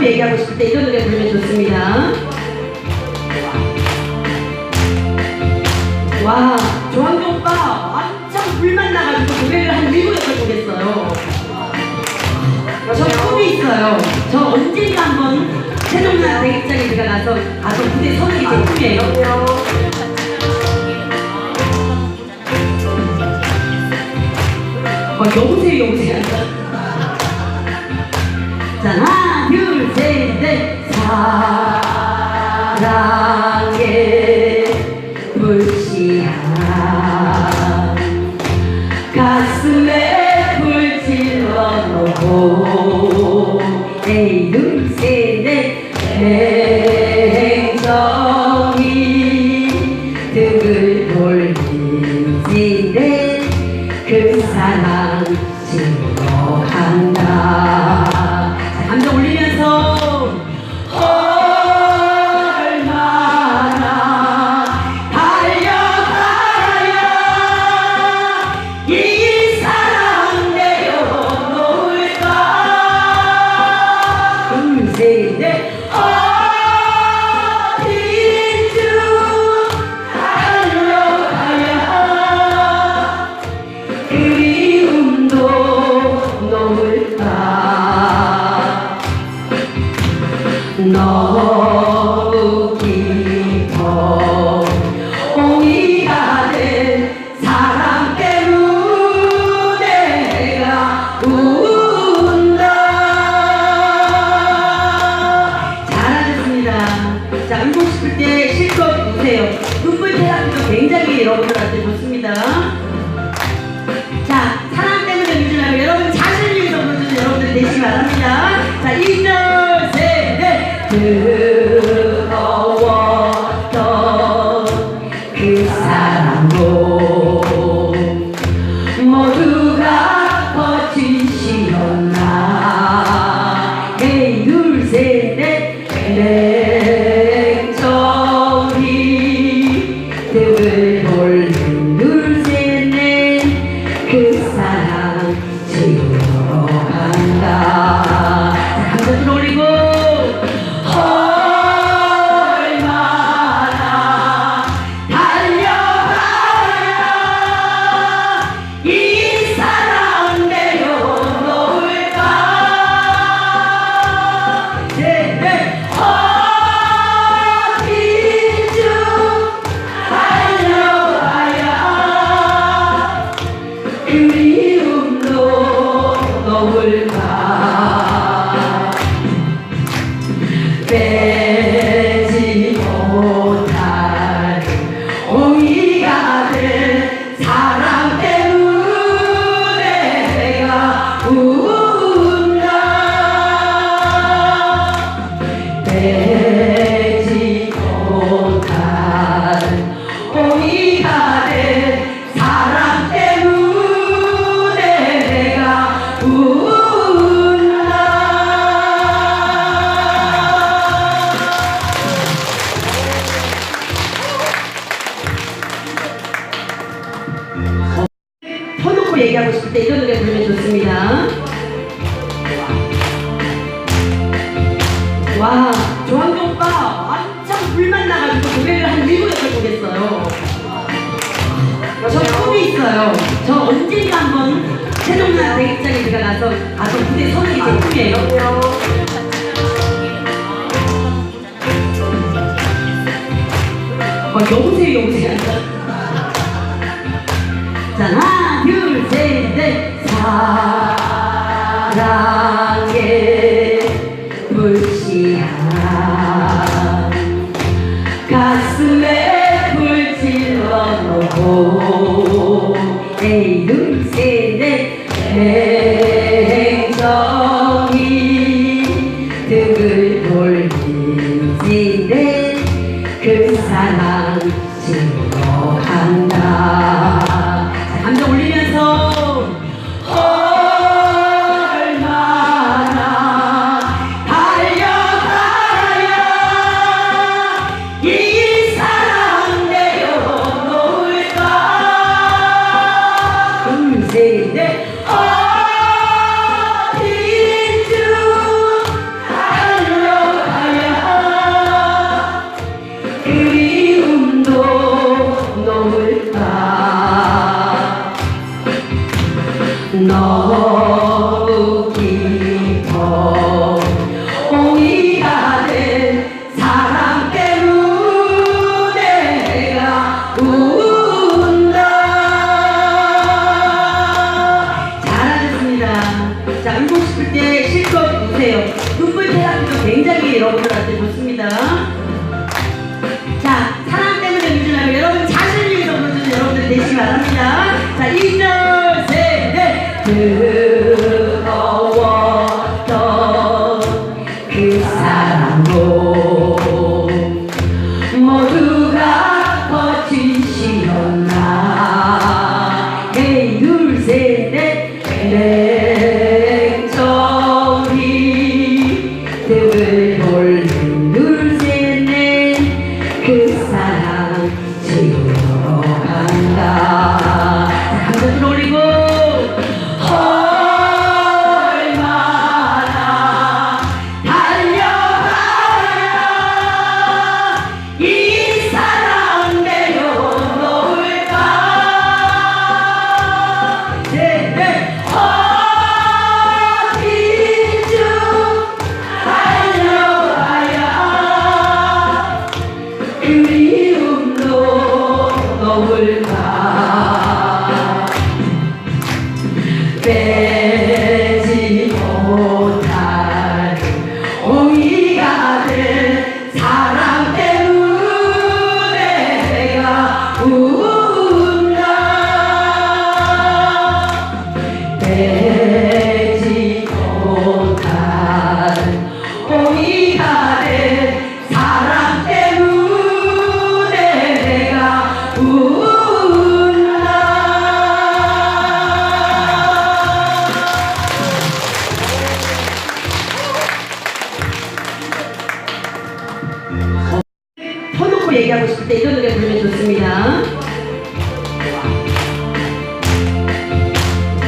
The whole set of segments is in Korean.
처음 얘기하고 싶을 때 이런 노래 부르면 좋습니다. 와, 조한경 오빠 완전 불만 나가지고 노래를 한 1분을 보겠어요. 저 꿈이 있어요. 저 언젠가 한번 새동나 대극장에 제가 가서 아저 무대 서는 게제 꿈이에요. 어, 여보세요, 여보세요. 자, 하나. 사랑의 불씨야 가슴에 불질러 놓고 내 이름 세네 Amen. 여보세요 여보세요. 자 하나 둘셋넷 사랑의 불씨야 가슴에 불질러 놓고 에이 둘셋넷 행정이 등을 돌리지는 네, 그 사람 no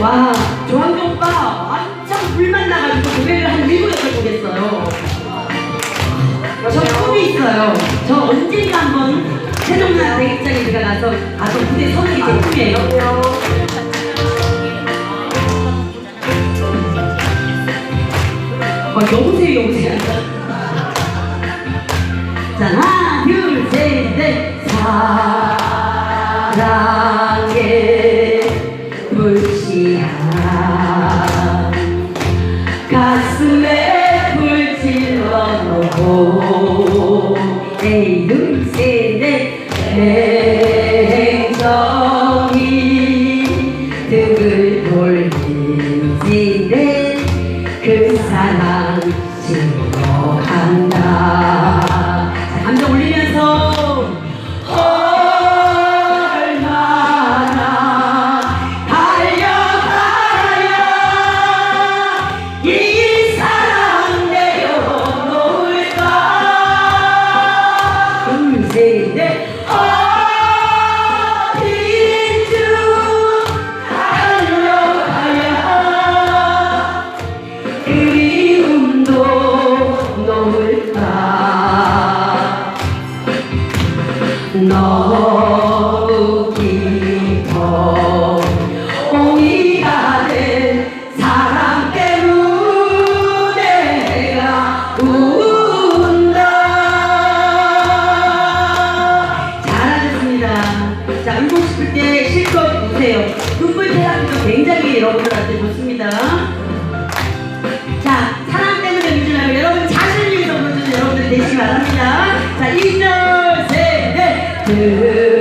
와, 조항조 오빠 완전 불만 나가지고 노래를 한 일곱 여덟 곡 했어요. 저 꿈이 있어요. 저 언젠가 한번 세종나 대극장에 제가 가서 가서 무대 서는 게제 꿈이에요. 막 여보세요, 여보세요. 자, 하나, 둘, 셋, 넷. 사랑 놓고 에이, 둘, 셋, 넷. 우세요 눈물 테라피도 굉장히 여러분들한테 좋습니다 자, 사랑 때문에 울지 말고 여러분 자신을 위해서 불러주는 여러분들 되시기 바랍니다. 자, 1절, 셋, 넷.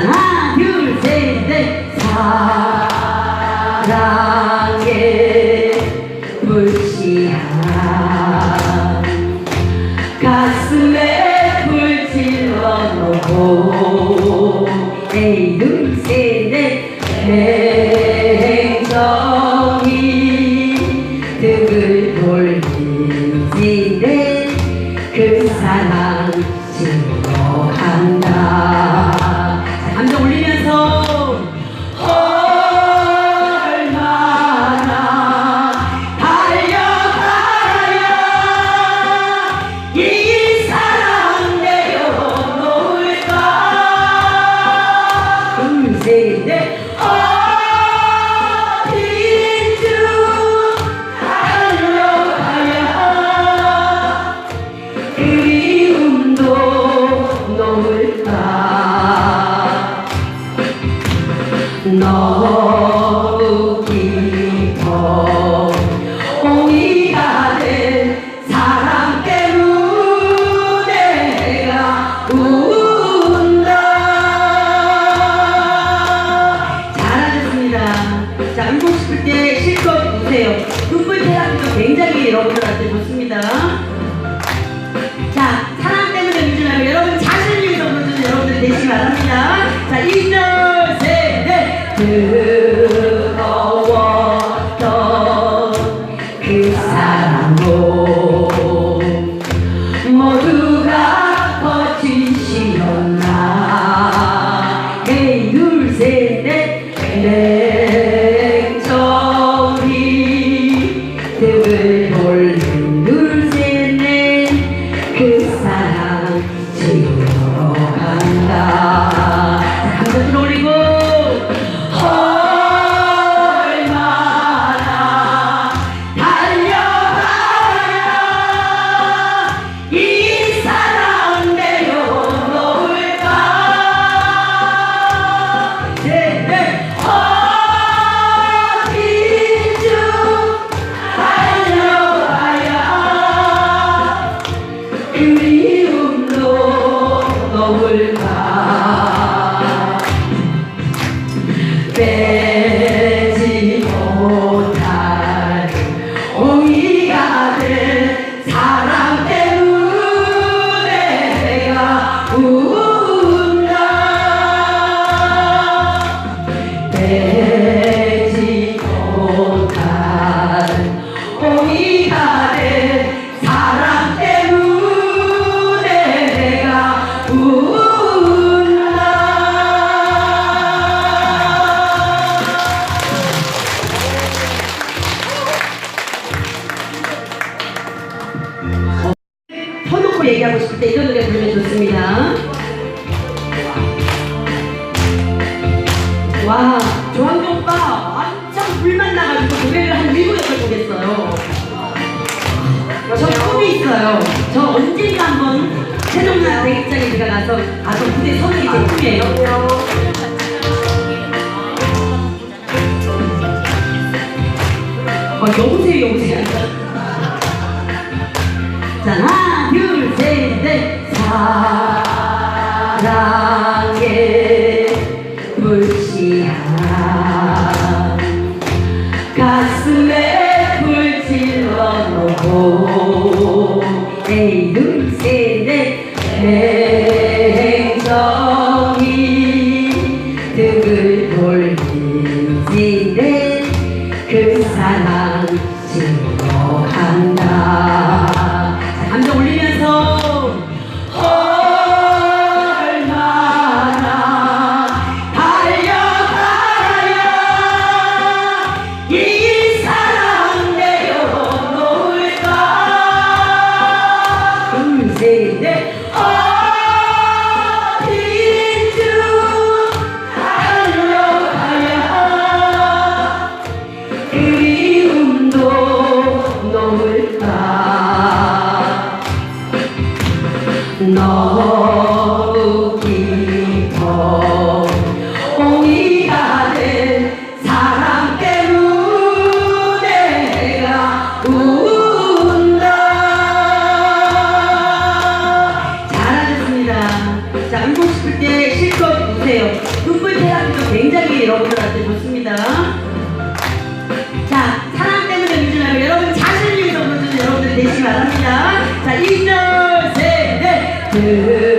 った 있어요. 저 언젠가 한번 세종나 대입장에 제가 나서 아저 무대 서는 게 제 꿈이에요. 여보세요 여보세요. 자